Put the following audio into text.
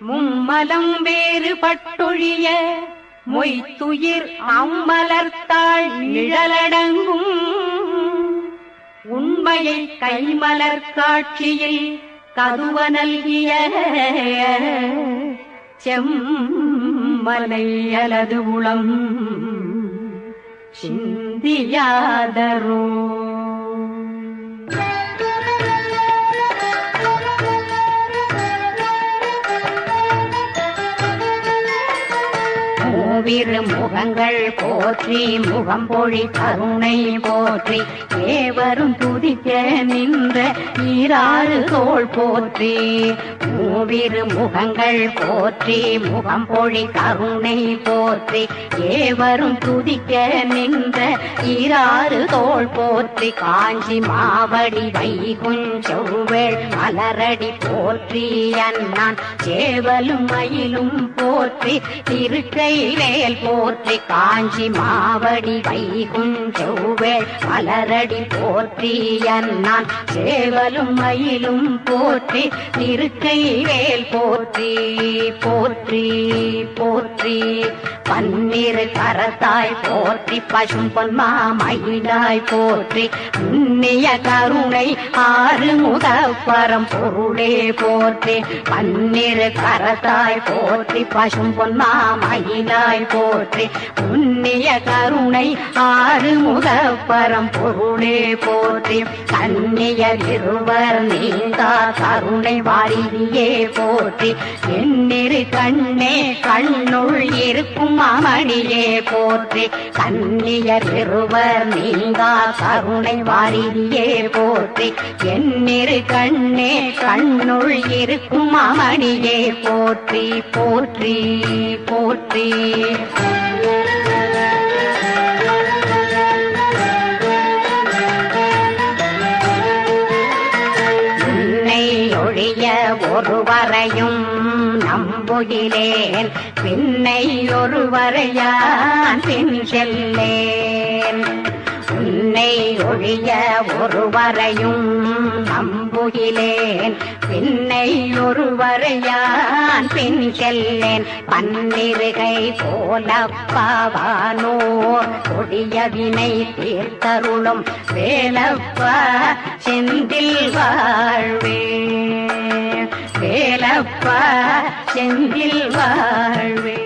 மும்மலம் வேறு பட்டொழிய மொய்த்துயிர் அம்மலர்த்தாள் நிழலடங்கும். உண்மையை கைமலர் காட்சியில் கதுவ நல்கிய செம்மலை அலது உளம். சிந்தியாதரோ. மூவிரு முகங்கள் போற்றி முகம் பொழி கருணை போற்றி ஏவரும் துதிக்க நின்ற ஈராறு தோல் போற்றி மூவிரு முகங்கள் போற்றி முகம் பொழி கருணை போற்றி ஏவரும் துதிக்க நின்ற ஈராறு தோல் போற்றி காஞ்சி மாவடி வைகுஞ்செவ்வேள் மலரடி போற்றி அண்ணான் சேவலும் மயிலும் போற்றி திருக்கையிலே மேல் போற்றி காஞ்சி மாவடி வைகுஞ்செவ்வேள் மலரடி போற்றி அண்ணான் சேவலும் மயிலும் போற்றி திருக்கை வேல் போற்றி போற்றி போற்றி. பன்னிரு கரத்தாய் போற்றி பசும் பொன்மா மயிலாய் போற்றி புண்ணிய கருணை ஆறு முகப்பரம் பொருளே போற்றி பன்னிரு கரத்தாய் போற்றி பசும் பொன்மா மயிலாய் போற்றி புண்ணிய கருணை ஆறு முகப்பரம் பொருளே போற்றி கண்ணியர் இருவர் நீந்தா கருணை வாரியே போற்றி எண்ணிரு கண்ணே கண்ணுள் இருக்கும் மாமணியே போற்றி கண்ணியர் இருவர் நீங்கா கருணை வாரியே போற்றி. என்னிரு கண்ணே கண்ணுள் இருக்கும் மாமணியே போற்றி போற்றி போற்றி. ஒழிய ஒருவரையும் நம்புகிறேன். பின்னை ஒருவரையான் பின் செல்லேன். உன்னை ஒழிய ஒருவரையும் நம்புகிலேன் பின்னை ஒருவரையான் பின் செல்லேன். பன்னிருகை போல பாவானோர் கொடிய வினை தீர்த்தருளும் வேலப்பா செந்தில் வாழ்வே. வேலப்பா செந்தில் வாழ்வே.